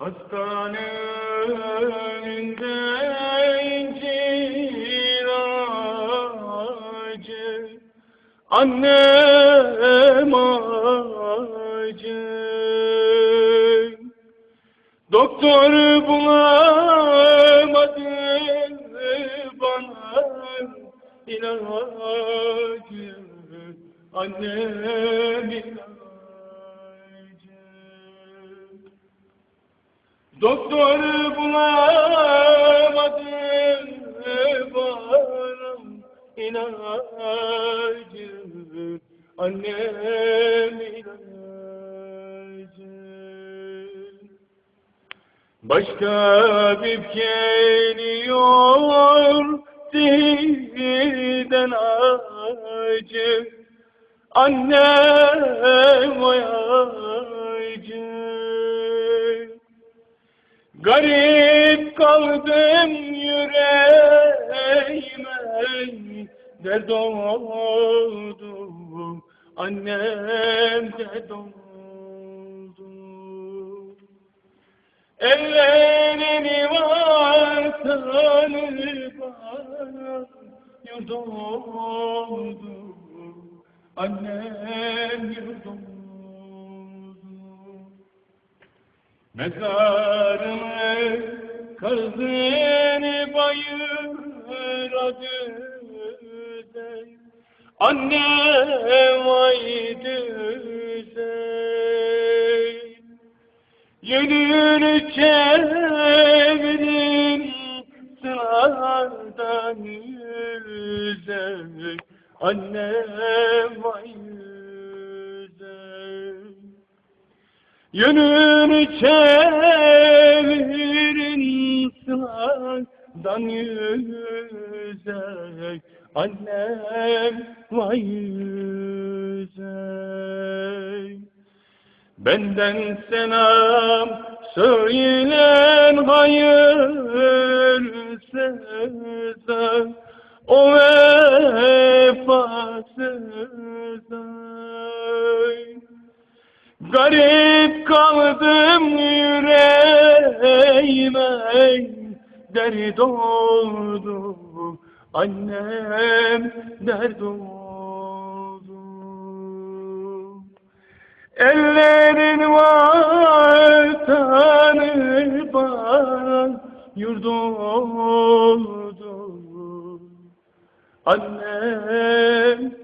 Hastane önünde incir ağacı Annem acı Doktor bulamadı bana ilacı Annem ilacı Doktor bulamadı bana ilacı Annem ilacı Başka bir geliyor dilden acı. Annem oy acı Garip kaldım yüreğime Dert oldu Annem dert oldu Ellerini varsanı bana yurt oldu Annem yurt oldu Mezarını kazını bayıra düzen Annem ay düzen Yönünü çevirin sıradan yüze. Annem ay yüze Yönünü çevirin sıradan yüze Annem vay yüze. Benden selam söylen hayırsıza O vefasıza Garip kaldım yüreğime Dert oldu Annem dert oldu. Ellerin var tanır bana yurdu oldu. Annem